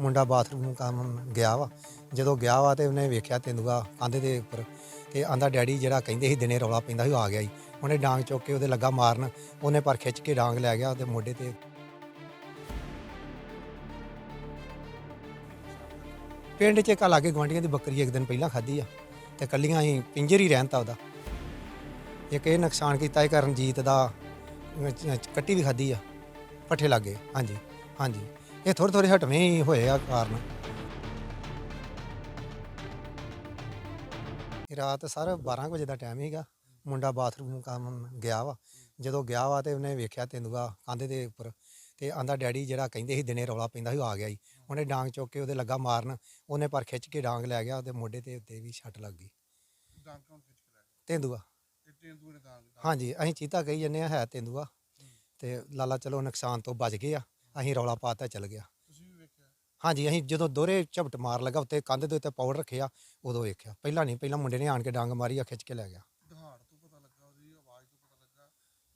ਮੁੰਡਾ ਬਾਥਰੂਮ ਕੰਮ ਗਿਆ ਵਾ। ਜਦੋਂ ਗਿਆ ਵਾ ਤੇ ਉਹਨੇ ਵੇਖਿਆ ਤੇਂਦੂਆ ਕੰਧ ਦੇ ਉੱਪਰ ਤੇ ਆਂਦਾ, ਡੈਡੀ ਜਿਹੜਾ ਕਹਿੰਦੇ ਸੀ ਦਿਨੇ ਰੌਲਾ ਪੈਂਦਾ ਸੀ, ਉਹ ਆ ਗਿਆ ਜੀ ਉਹਨੇ ਡਾਂਗ ਚੁੱਕ ਕੇ ਉਹਦੇ ਲੱਗਾ ਮਾਰਨ। ਉਹਨੇ ਪਰ ਖਿੱਚ ਕੇ ਡਾਂਗ ਲੈ ਗਿਆ ਉਹਦੇ ਮੋਢੇ ਤੇ ਪਿੰਡ 'ਚ ਇੱਕ ਲਾਗੇ ਗਵਾਂਡੀਆਂ ਦੀ ਬੱਕਰੀ ਇੱਕ ਦਿਨ ਪਹਿਲਾਂ ਖਾਧੀ ਆ ਤੇ ਕੱਲੀਆਂ ਹੀ ਪਿੰਜਰ ਹੀ ਰਹਿਣ ਤਾ ਉਹਦਾ। ਇੱਕ ਇਹ ਨੁਕਸਾਨ ਕੀਤਾ ਇਹ ਕਰਨਜੀਤ ਦਾ ਕੱਟੀ ਵੀ ਖਾਧੀ ਆ, ਪੱਠੇ ਲੱਗੇ ਹਾਂਜੀ ਹਾਂਜੀ। ਇਹ ਥੋੜੇ ਥੋੜੇ ਹਟਵੇਂ ਹੋਏ ਆ ਕਾਰਨ ਰਾਤ ਸਰ 12 ਕੁ ਵਜੇ ਦਾ ਟਾਈਮ ਸੀਗਾ। ਮੁੰਡਾ ਬਾਥਰੂਮ ਕੰਮ ਗਿਆ ਵਾ। ਜਦੋਂ ਗਿਆ ਵਾ ਤੇ ਉਹਨੇ ਵੇਖਿਆ ਤੇਂਦੂਆ ਕੰਧ ਦੇ ਉੱਪਰ ਤੇ ਆਂਦਾ ਡੈਡੀ ਜਿਹੜਾ ਕਹਿੰਦੇ ਸੀ ਦਿਨੇ ਰੌਲਾ ਪੈਂਦਾ ਸੀ ਉਹ ਆ ਗਿਆ ਜੀ। ਉਹਨੇ ਡਾਂਗ ਚੁੱਕ ਕੇ ਉਹਦੇ ਲੱਗਾ ਮਾਰਨ। ਉਹਨੇ ਪਰ ਖਿੱਚ ਕੇ ਡਾਂਗ ਲੈ ਗਿਆ ਉਹਦੇ ਮੋਢੇ ਤੇ ਉੱਤੇ ਵੀ ਛੱਟ ਲੱਗ ਗਈ। ਡਾਂਗ ਕੌਣ ਖਿੱਚ ਕੇ ਲੈ ਗਿਆ ਤੇਂਦੂਆ। ਤੇ ਤੇਂਦੂਏ ਨੇ ਡਾਂਗ ਹਾਂਜੀ ਅਸੀਂ ਚੀਤਾ ਕਹੀ ਜੰਨੇ ਆ ਹੈ ਤੇਂਦੂਆ। ਤੇ ਲਾਲਾ ਚਲੋ ਨੁਕਸਾਨ ਤੋਂ ਬਚ ਗਏ ਆ। ਅਸੀਂ ਰੌਲਾ ਪਾਤਾ ਚੱਲ ਗਿਆ। ਤੁਸੀਂ ਵੀ ਵੇਖਿਆ? ਹਾਂਜੀ ਅਸੀਂ ਜਦੋਂ ਦੋਹਰੇ ਝਪਟ ਮਾਰ ਲਗਾ ਉੱਤੇ ਕੰਧ ਦੇ ਉੱਤੇ ਪਾਊਡਰ ਰੱਖਿਆ ਉਦੋਂ ਵੇਖਿਆ। ਪਹਿਲਾਂ ਨਹੀਂ ਪਹਿਲਾਂ ਮੁੰਡੇ ਨੇ ਆਣ ਕੇ ਡਾਂਗ ਮਾਰੀ ਆ ਖਿੱਚ ਕੇ ਲੈ ਗਿਆ। ਦਹਾੜ ਤੋਂ ਪਤਾ ਲੱਗਾ ਉਹਦੀ ਆਵਾਜ਼ ਤੋਂ ਪਤਾ ਲੱਗਾ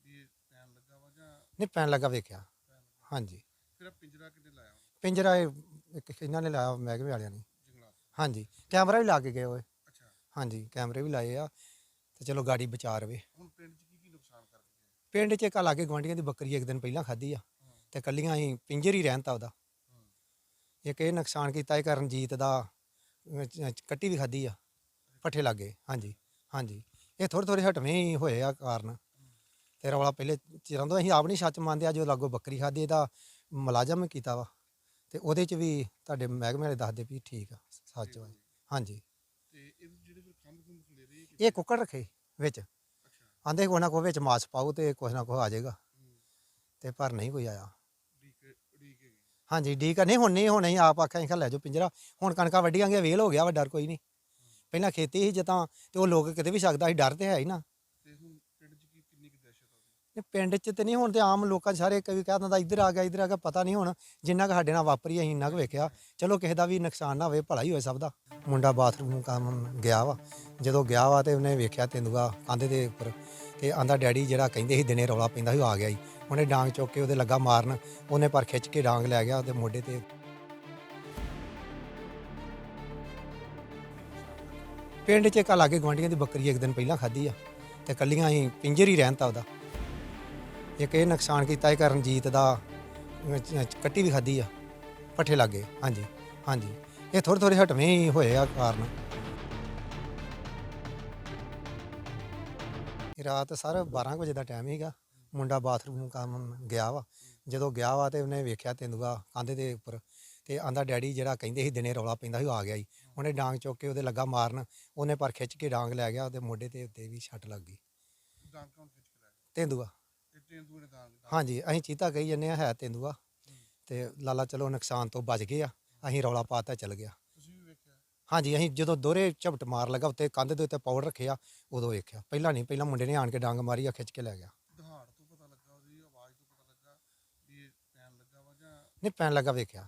ਵੀ ਇਹ ਪੈਣ ਲੱਗਾ ਵਾ ਜਾਂ ਨਹੀਂ ਪੈਣ ਲੱਗਾ ਵੇਖਿਆ। ਪੈਣ ਲੱਗਾ। ਹਾਂਜੀ। ਫਿਰ ਪਿੰਜਰਾ ਕਿੱਥੇ ਲਾਇਆ ਉਹਨੇ? ਪਿੰਜਰਾ ਇਹ ਇੱਕ ਇਹਨਾਂ ਨੇ ਲਾਇਆ ਮਹਿਕਮੇ ਵਾਲਿਆਂ ਨੇ। ਜੰਗਲਾਤ ਹਾਂਜੀ ਕੈਮਰਾ ਵੀ ਲਾ ਕੇ ਗਏ ਓਏ ਅੱਛਾ। ਹਾਂਜੀ ਕੈਮਰੇ ਵੀ ਲਾਏ ਆ ਤੇ ਚਲੋ ਗਾੜੀ ਬਚਾ ਰਵੇ। ਹੁਣ ਪਿੰਡ 'ਚ ਕੀ ਕੀ ਨੁਕਸਾਨ ਕਰਕੇ ਪਿੰਡ 'ਚ ਇੱਕ ਲਾਗੇ ਗਵਾਂਡੀਆਂ ਦੀ ਬੱਕਰੀ ਇੱਕ ਦਿਨ ਪਹਿਲਾਂ ਖਾਧੀ ਆ। ਤੇ ਕੱਲੀਆਂ ਹੀ ਪਿੰਜਰ ਹੀ ਰਹਿਣ ਤਾ ਉਹਦਾ। ਇੱਕ ਇਹ ਨੁਕਸਾਨ ਕੀਤਾ ਇਹ ਕਰਨਜੀਤ ਦਾ ਅਹ, ਕੱਟੀ ਵੀ ਖਾਧੀ ਆ ਪੱਠੇ ਲੱਗੇ ਹਾਂਜੀ ਹਾਂਜੀ। ਇਹ ਥੋੜੇ ਥੋੜੇ ਹਟਵੇਂ ਹੀ ਹੋਏ ਆ ਕਾਰਨ। ਤੇ ਰੌਲਾ ਪਹਿਲੇ ਚਿਰਾਂ ਤੋਂ ਅਸੀਂ ਆਪ ਨਹੀਂ ਸੱਚ ਮੰਨਦੇ ਆ ਜੋ ਲਾਗੋ ਬੱਕਰੀ ਖਾਧੀ ਇਹਦਾ ਮੁਲਾਜ਼ਮ ਕੀਤਾ ਵਾ। ਤੇ ਉਹਦੇ 'ਚ ਵੀ ਤੁਹਾਡੇ ਮਹਿਕਮੇ ਵਾਲੇ ਦੱਸਦੇ ਵੀ ਠੀਕ ਆ ਸੱਚ ਵਾ। ਹਾਂਜੀ। ਤੇ ਇਹ ਜਿਹੜੇ ਫਿਰ ਖੰਭ ਖੁੰਭ ਖਲੇਰੇ ਕਿ ਇਹ ਕੁੱਕੜ ਰੱਖੇ ਵਿੱਚ। ਅੱਛਾ। ਆਂਦੇ ਕੋਈ ਨਾ ਕੋਈ ਵਿੱਚ ਮਾਸ ਪਾਓ ਤੇ ਕੁਛ ਨਾ ਕੁਛ ਆ ਜਾਏਗਾ। ਤੇ ਪਰ ਨਹੀਂ ਕੋਈ ਆਇਆ। ਹਾਂਜੀ ਠੀਕ ਆ। ਨਹੀਂ ਹੁਣ ਨਹੀਂ ਹੁਣ ਅਸੀਂ ਆਪ ਆਖਿਆ ਅਸੀਂ ਲੈ ਜਾਓ ਪਿੰਜਰਾ। ਹੁਣ ਕਣਕਾਂ ਵੱਢੀਆਂਗੇ ਵੇਲ ਹੋ ਗਿਆ ਵਾ ਡਰ ਕੋਈ ਨਹੀਂ। ਪਹਿਲਾਂ ਖੇਤੀ ਸੀ ਜਤਾਂ ਤੇ ਉਹ ਲੋਕ ਕਿਤੇ ਵੀ ਸਕਦਾ ਸੀ ਡਰ ਤੇ ਹੈ ਹੀ ਨਾ। ਤੇ ਹੁਣ ਪਿੰਡ 'ਚ ਕੀ ਕਿੰਨੀ ਕੁ ਦਹਿਸ਼ਤ ਆ ਇਹ ਪਿੰਡ 'ਚ ਤੇ ਨਹੀਂ ਹੁਣ ਤੇ ਆਮ ਲੋਕਾਂ 'ਚ ਸਾਰੇ ਕਈ ਕਹਿ ਦਿੰਦਾ ਇੱਧਰ ਆ ਗਿਆ ਇੱਧਰ ਆ ਗਿਆ ਪਤਾ ਨਹੀਂ ਹੁਣ ਜਿੰਨਾ ਕੁ ਸਾਡੇ ਨਾਲ ਵਾਪਰੀ ਅਸੀਂ ਇੰਨਾ ਕੁ ਵੇਖਿਆ। ਚਲੋ ਕਿਸੇ ਦਾ ਵੀ ਨੁਕਸਾਨ ਨਾ ਹੋਵੇ ਭਲਾ ਹੀ ਹੋਵੇ ਸਭ ਦਾ। ਮੁੰਡਾ ਬਾਥਰੂਮ ਕੰਮ ਗਿਆ ਵਾ। ਜਦੋਂ ਗਿਆ ਵਾ ਤੇ ਉਹਨੇ ਵੇਖਿਆ ਤੇਂਦੂਆ ਕੰਧ ਦੇ ਉੱਪਰ। ਤੇ ਆਂਦਾ ਡੈਡੀ ਜਿਹੜਾ ਕਹਿੰਦੇ ਸੀ ਦਿਨੇ ਰੌਲਾ ਪੈਂਦਾ ਸੀ ਉਹ ਆ ਗਿਆ ਜੀ ਉਹਨੇ ਡਾਂਗ ਚੁੱਕ ਕੇ ਉਹਦੇ ਲੱਗਾ ਮਾਰਨ, ਉਹਨੇ ਪਰ ਖਿੱਚ ਕੇ ਡਾਂਗ ਲੈ ਗਿਆ ਉਹਦੇ ਮੋਢੇ ਤੇ। ਪਿੰਡ 'ਚ ਇੱਕ ਲਾਗੇ ਗਵਾਂਡੀਆਂ ਦੀ ਬੱਕਰੀ ਇੱਕ ਦਿਨ ਪਹਿਲਾਂ ਖਾਧੀ ਆ, ਤੇ ਕੱਲੀਆਂ ਹੀ ਪਿੰਜਰ ਹੀ ਰਹਿਣ ਤਾ ਉਹਦਾ। ਇੱਕ ਇਹ ਨੁਕਸਾਨ ਕੀਤਾ, ਇਹ ਕਰਨਜੀਤ ਦਾ ਕੱਟੀ ਵੀ ਖਾਧੀ ਆ, ਪੱਠੇ ਲੱਗੇ ਹਾਂਜੀ ਹਾਂਜੀ। ਇਹ ਥੋੜੇ ਥੋੜੇ ਹਟਵੇਂ ਹੀ ਹੋਏ ਆ ਕਾਰਨ। ਰਾਤ ਸਰ 12 ਕੁ ਵਜੇ ਦਾ ਟਾਈਮ ਸੀਗਾ ਮੁੰਡਾ ਬਾਥਰੂਮ ਕੰਮ ਗਿਆ ਵਾ। ਜਦੋਂ ਗਿਆ ਵਾ ਤੇ ਉਹਨੇ ਵੇਖਿਆ ਤੇਂਦੂਆ ਕੰਧ ਦੇ ਉੱਪਰ ਤੇ ਆਂਦਾ ਡੈਡੀ ਜਿਹੜਾ ਕਹਿੰਦੇ ਸੀ ਦਿਨੇ ਰੌਲਾ ਪੈਂਦਾ ਸੀ ਉਹ ਆ ਗਿਆ ਜੀ ਉਹਨੇ ਡਾਂਗ ਚੁੱਕ ਕੇ ਉਹਦੇ ਲੱਗਾ ਮਾਰਨ। ਉਹਨੇ ਪਰ ਖਿੱਚ ਕੇ ਡਾਂਗ ਲੈ ਗਿਆ ਉਹਦੇ ਮੋਢੇ ਤੇ ਉੱਤੇ ਵੀ ਛੱਟ ਲੱਗ ਗਈ। ਡਾਂਗ ਕੌਣ ਖਿੱਚ ਕੇ ਲੈ ਗਿਆ? ਤੇਂਦੂਆ ਤੇ ਤੇਂਦੂਏ ਨੇ ਡਾਂਗ ਡਾਂਗ- ਹਾਂਜੀ ਅਸੀਂ ਚੀਤਾ ਕਹੀ ਜੰਨੇ ਆ ਹੈ ਤੇਂਦੂਆ। ਤੇ ਲਾਲਾ ਚਲੋ ਨੁਕਸਾਨ ਤੋਂ ਬਚ ਗਏ ਆ ਅਸੀਂ ਰੌਲਾ ਪਾਤਾ ਚੱਲ ਗਿਆ। ਤੁਸੀਂ ਵੀ ਵੇਖਿਆ? ਹਾਂਜੀ ਅਸੀਂ ਜਦੋਂ ਦੋਹਰੇ ਝਪਟ ਮਾਰ ਲਗਾ ਉੱਤੇ ਕੰਧ ਦੇ ਉੱਤੇ ਪਾਊਡਰ ਰੱਖਿਆ ਉਦੋਂ ਵੇਖਿਆ। ਪਹਿਲਾਂ ਨਹੀਂ ਪਹਿਲਾਂ ਮੁੰਡੇ ਨੇ ਆਣ ਕੇ ਡਾਂਗ ਮਾਰੀ ਆ ਖਿੱਚ ਕੇ ਲੈ ਗਿਆ ਦਹਾੜ ਤੋਂ ਪਤਾ ਲੱਗਾ ਉਹਦੀ ਆਵਾਜ਼ ਤੋਂ ਪਤਾ ਲੱਗਾ ਵੀ ਇਹ ਪੈਣ ਲੱਗਾ ਵਾ ਜਾਂ ਨਹੀਂ ਪੈਣ ਲੱਗਾ ਵੇਖਿਆ।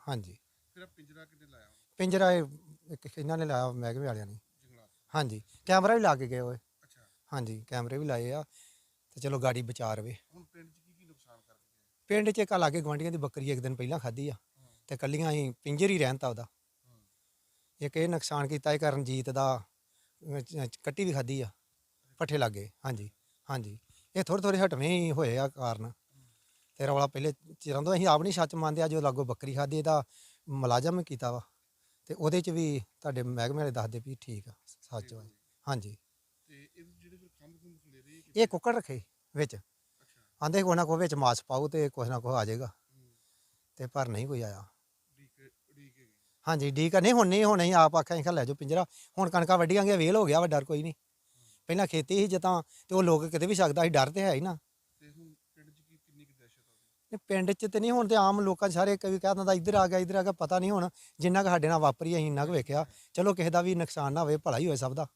ਹਾਂਜੀ। ਫਿਰ ਪਿੰਜਰਾ ਕਿੱਥੇ ਲਾਇਆ? ਪਿੰਜਰਾ ਇਹ ਇੱਕ ਇਹਨਾਂ ਨੇ ਲਾਇਆ ਮਹਿਕਮੇ ਵਾਲਿਆਂ ਨੇ। ਜੰਗਲਾਤ। ਹਾਂਜੀ ਕੈਮਰਾ ਵੀ ਲਾ ਕੇ ਗਏ ਓਏ। ਅੱਛਾ। ਹਾਂਜੀ ਕੈਮਰੇ ਵੀ ਲਾਏ ਆ ਤੇ ਚਲੋ ਗਾੜੀ ਬਚਾ ਰਵੇ। ਹੁਣ ਪਿੰਡ 'ਚ ਕੀ ਕੀ ਨੁਕਸਾਨ ਗਏ? ਪਿੰਡ 'ਚ ਇੱਕ ਲਾਗੇ ਗਵਾਂਡੀਆਂ ਦੀ ਬੱਕਰੀ ਇੱਕ ਦਿਨ ਪਹਿਲਾਂ ਖਾਧੀ ਆ ਤੇ ਕੱਲੀਆਂ ਹੀ ਪਿੰਜਰ ਹੀ ਰਹਿਣ ਤਾ ਉਹਦਾ। ਇੱਕ ਇਹ ਨੁਕਸਾਨ ਕੀਤਾ ਇਹ ਕਰਨਜੀਤ ਦਾ ਕੱਟੀ ਵੀ ਖਾਧੀ ਆ ਪੱਠੇ ਲੱਗੇ। ਹਾਂਜੀ ਹਾਂਜੀ। ਇਹ ਥੋੜੇ ਥੋੜੇ ਹਟਵੇਂ ਹੀ ਹੋਏ ਆ ਕਾਰਨ। ਤੇ ਰੌਲਾ ਪਹਿਲੇ ਚਿਰਾਂ ਤੋਂ ਅਸੀਂ ਆਪ ਨਹੀਂ ਸੱਚ ਮੰਨਦੇ ਆ ਜੋ ਲਾਗੋ ਬੱਕਰੀ ਖਾਧੀ ਇਹਦਾ ਮੁਲਾਜ਼ਮ ਕੀਤਾ ਵਾ। ਤੇ ਉਹਦੇ 'ਚ ਵੀ ਤੁਹਾਡੇ ਮਹਿਕਮੇ ਵਾਲੇ ਦੱਸਦੇ ਵੀ ਠੀਕ ਆ ਸੱਚ ਵਾ। ਹਾਂਜੀ। ਤੇ ਇਹ ਜਿਹੜੇ ਫਿਰ ਖੰਭ ਖੁੰਭ ਖਲੇਰੇ ਕਿ ਇਹ ਕੁੱਕੜ ਰੱਖੇ ਵਿੱਚ। ਆਂਦੇ ਕੋਈ ਨਾ ਕੋਈ ਵਿੱਚ ਮਾਸ ਪਾਓ ਤੇ ਕੁਛ ਨਾ ਕੁਛ ਆ ਜਾਏਗਾ। ਤੇ ਪਰ ਨਹੀਂ ਕੋਈ ਆਇਆ। ਹਾਂਜੀ ਠੀਕ ਆ। ਨਹੀਂ ਹੁਣ ਨਹੀਂ ਹੁਣ ਅਸੀਂ ਆਪ ਆਖਿਆ ਅਸੀਂ ਲੈ ਜਾਓ ਪਿੰਜਰਾ। ਹੁਣ ਕਣਕਾਂ ਵੱਢੀਆਂਗੇ ਵੇਲ ਹੋ ਗਿਆ ਵਾ ਡਰ ਕੋਈ ਨਹੀਂ। ਪਹਿਲਾਂ ਖੇਤੀ ਸੀ ਜਤਾਂ ਤੇ ਉਹ ਲੋਕ ਕਿਤੇ ਵੀ ਸਕਦਾ ਸੀ ਡਰ ਤੇ ਹੈ ਹੀ ਨਾ ਤੇ ਹੁਣ ਪਿੰਡ 'ਚ ਕੀ ਕਿੰਨੀ ਕੁ ਦਹਿਸ਼ਤ ਪਿੰਡ 'ਚ ਤੇ ਨਹੀਂ ਹੁਣ ਤੇ ਆਮ ਲੋਕਾਂ 'ਚ ਸਾਰੇ ਕਈ ਕਹਿ ਦਿੰਦਾ ਇੱਧਰ ਆ ਗਿਆ, ਇੱਧਰ ਆ ਗਿਆ, ਪਤਾ ਨਹੀਂ ਹੁਣ ਜਿੰਨਾ ਕੁ ਸਾਡੇ ਨਾਲ ਵਾਪਰੀ ਅਸੀਂ ਇੰਨਾ ਕੁ ਵੇਖਿਆ। ਚਲੋ ਕਿਸੇ ਦਾ ਵੀ ਨੁਕਸਾਨ ਨਾ ਹੋਵੇ, ਭਲਾ ਹੀ ਹੋਵੇ ਸਭ ਦਾ।